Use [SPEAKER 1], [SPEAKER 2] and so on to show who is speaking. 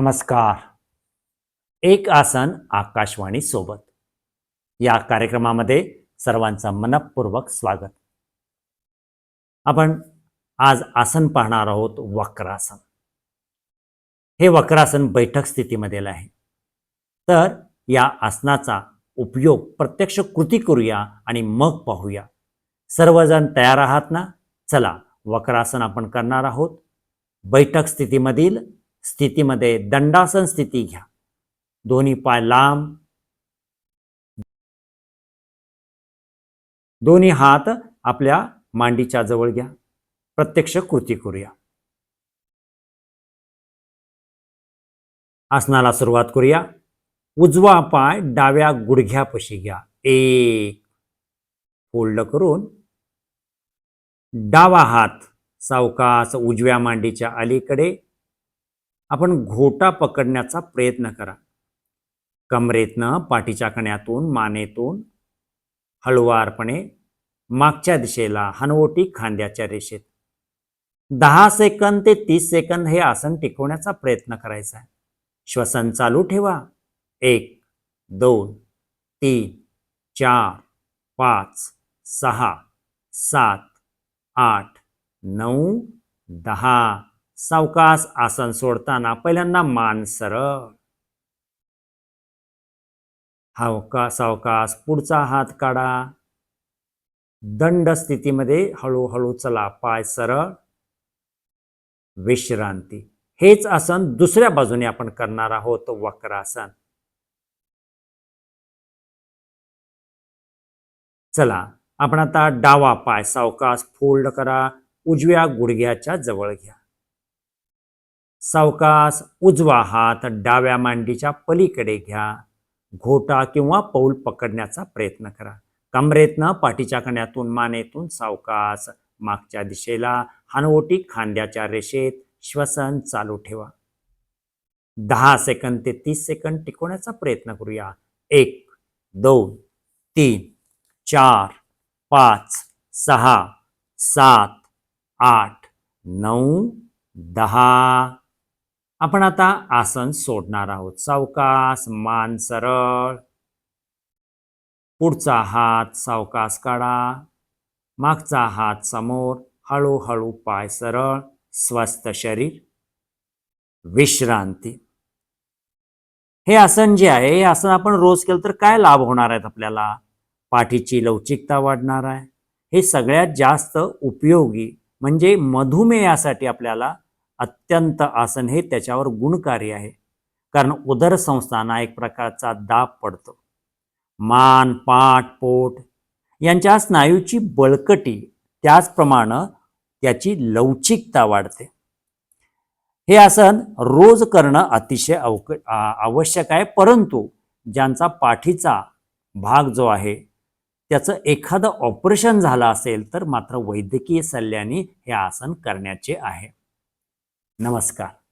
[SPEAKER 1] नमस्कार. एक आसन आकाशवाणी सोबत. या कार्यक्रमामध्ये सर्वांचं मनपूर्वक स्वागत. आपण आज आसन पाहणार आहोत वक्रासन. हे वक्रासन बैठक स्थितीमधील आहे. तर या आसनाचा उपयोग प्रत्यक्ष कृती करूया आणि मग पाहूया. सर्वजण तयार आहात ना? चला वक्रासन आपण करणार आहोत. बैठक स्थितीमधील स्थितीमध्ये दंडासन स्थिती घ्या. दोन्ही पाय लांब. दोन्ही हात आपल्या मांडीच्या जवळ घ्या. प्रत्यक्ष कृती करूया. आसनाला सुरुवात करूया. उजवा पाय डाव्या गुडघ्यापाशी घ्या. एक. फोल्ड करून. डावा हात सावकास उजव्या मांडीच्या अलीकडे. आपण घोटा पकडण्याचा प्रयत्न करा. कमरेतनं पाठीच्या कण्यातून मानेतून हळुवारपणे मागच्या दिशेला हनवटी खांद्याच्या रेषेत. दहा सेकंद ते तीस सेकंद हे आसन टिकवण्याचा प्रयत्न करायचा आहे. श्वसन चालू ठेवा. एक दोन तीन चार पाच सहा सात आठ नऊ दहा सावकास आसन सोडताना पहिल्यांदा मान सरळ. हावका सावकास पुढचा हात काढा. दंड स्थितीमध्ये हळूहळू चला पाय सरळ. विश्रांती. हेच आसन दुसऱ्या बाजूने आपण करणार आहोत वक्रासन. चला आपण आता डावा पाय सावकास फोल्ड करा उजव्या गुडघ्याच्या जवळ घ्या. सावकास उजवा हात डाव्या मांडीच्या पलीकडे घ्या. घोटा किंवा पौल पकडण्याचा प्रयत्न करा. कमरेतनं पाठीच्या कण्यातून मानेतून सावकास. मागच्या दिशेला हनवटी खांद्याच्या रेषेत श्वसन चालू ठेवा. दहा सेकंद ते तीस सेकंद टिकवण्याचा प्रयत्न करूया. एक दोन तीन चार पाच सहा सात आठ नऊ दहा आपण आता आसन सोडणार आहोत. सावकास मान सरळ. पुढचा हात सावकास काढा. मागचा हात समोर. हळूहळू पाय सरळ. स्वस्थ शरीर. विश्रांती. हे आसन जे आहे हे आसन आपण रोज केलं तर काय लाभ होणार आहेत आपल्याला? पाठीची लवचिकता वाढणार आहे. हे सगळ्यात जास्त उपयोगी म्हणजे मधुमेहासाठी आपल्याला अत्यंत आसन हे त्याच्यावर गुणकारी आहे. कारण उदर संस्थाना एक प्रकारचा दाब पडतो. मान पाठ पोट यांच्या स्नायूची बळकटी त्याचप्रमाणे त्याची लवचिकता वाढते. हे आसन रोज करणं अतिशय अवक आवश्यक आहे. परंतु ज्यांचा पाठीचा भाग जो आहे त्याचं एखादं ऑपरेशन झालं असेल तर मात्र वैद्यकीय सल्ल्याने हे आसन करण्याचे आहे. नमस्कार